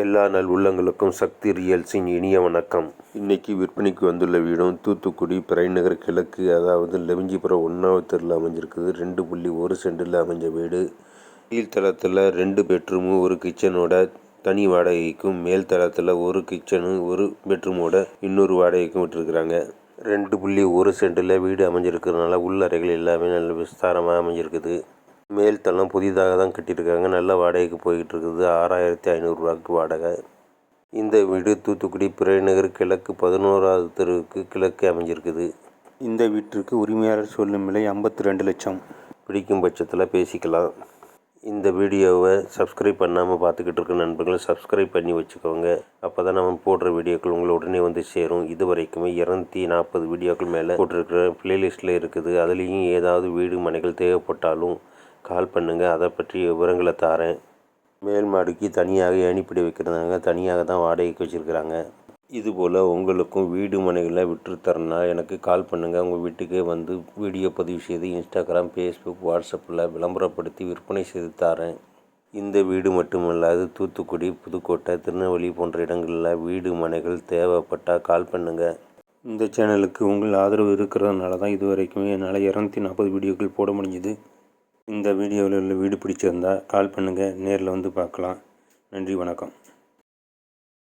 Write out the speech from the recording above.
எல்லா நல் உள்ளங்களுக்கும் சக்தி ரியல்ஸின் இனிய வணக்கம். இன்னைக்கு விற்பனைக்கு வந்துள்ள வீடும் தூத்துக்குடி பிறைநகர் கிழக்கு அதாவது லெவிஞ்சிபுரம் ஒன்றாவது தெருவில் அமைஞ்சிருக்குது. ரெண்டு புள்ளி ஒரு சென்டில் அமைஞ்ச வீடு. கீழ்த்தளத்தில் ரெண்டு பெட்ரூமு ஒரு கிச்சனோட தனி வாடகைக்கும் மேல் தளத்தில் ஒரு கிச்சனு ஒரு பெட்ரூமோட இன்னொரு வாடகைக்கும் விட்டுருக்குறாங்க. ரெண்டு புள்ளி ஒரு சென்டில் வீடு அமைஞ்சிருக்கிறதுனால உள்ளறைகள் எல்லாமே நல்ல விஸ்தாரமாக அமைஞ்சிருக்குது. மேல் தளம் புதிதாக தான் கட்டியிருக்காங்க. நல்ல வாடகைக்கு போய்கிட்டு இருக்குது. ஆறாயிரத்தி ஐநூறுரூவாக்கு வாடகை. இந்த வீடு தூத்துக்குடி பிறைநகர் கிழக்கு பதினோராவது தெருவுக்கு கிழக்கு அமைஞ்சிருக்குது. இந்த வீட்டிற்கு உரிமையாளர் சொல்லும் விலை ஐம்பத்தி ரெண்டு லட்சம். பிடிக்கும் பட்சத்தில் பேசிக்கலாம். இந்த வீடியோவை சப்ஸ்கிரைப் பண்ணாமல் பார்த்துக்கிட்டு இருக்க நண்பர்கள் சப்ஸ்கிரைப் பண்ணி வச்சுக்கோங்க. அப்போ தான் நம்ம போடுற வீடியோக்கள் உங்களை உடனே வந்து சேரும். இது வரைக்குமே இரநூத்தி நாற்பது வீடியோக்கள் மேலே போட்டிருக்கிற பிளேலிஸ்ட்டில் இருக்குது. அதுலேயும் ஏதாவது வீடு மனைகள் தேவைப்பட்டாலும் கால் பண்ணுங்கள் அதை பற்றி விவரங்களை தாரேன். மேல் மாடிக்கு தனியாக ஏணிப்படி வைக்கிறதாங்க தனியாக தான் வாடகைக்கு வச்சுருக்கிறாங்க. இதுபோல் உங்களுக்கும் வீடு மனைகளை விட்டு எனக்கு கால் பண்ணுங்கள் உங்கள் வீட்டுக்கே வந்து வீடியோ பதிவு செய்து இன்ஸ்டாகிராம் ஃபேஸ்புக் வாட்ஸ்அப்பில் விளம்பரப்படுத்தி விற்பனை செய்து தரேன். இந்த வீடு மட்டுமல்லாது தூத்துக்குடி புதுக்கோட்டை திருநெல்வேலி போன்ற இடங்களில் வீடு மனைகள் தேவைப்பட்டால் கால் பண்ணுங்கள் இந்த சேனலுக்கு உங்கள் ஆதரவு இருக்கிறதுனால தான் இது வரைக்கும் என்னால் இரநூத்தி நாற்பது வீடியோக்கள் போட முடிஞ்சுது. இந்த வீடியோவில் உள்ள வீடு பிடிச்சிருந்தா கால் பண்ணுங்கள் நேரில் வந்து பார்க்கலாம். நன்றி வணக்கம்.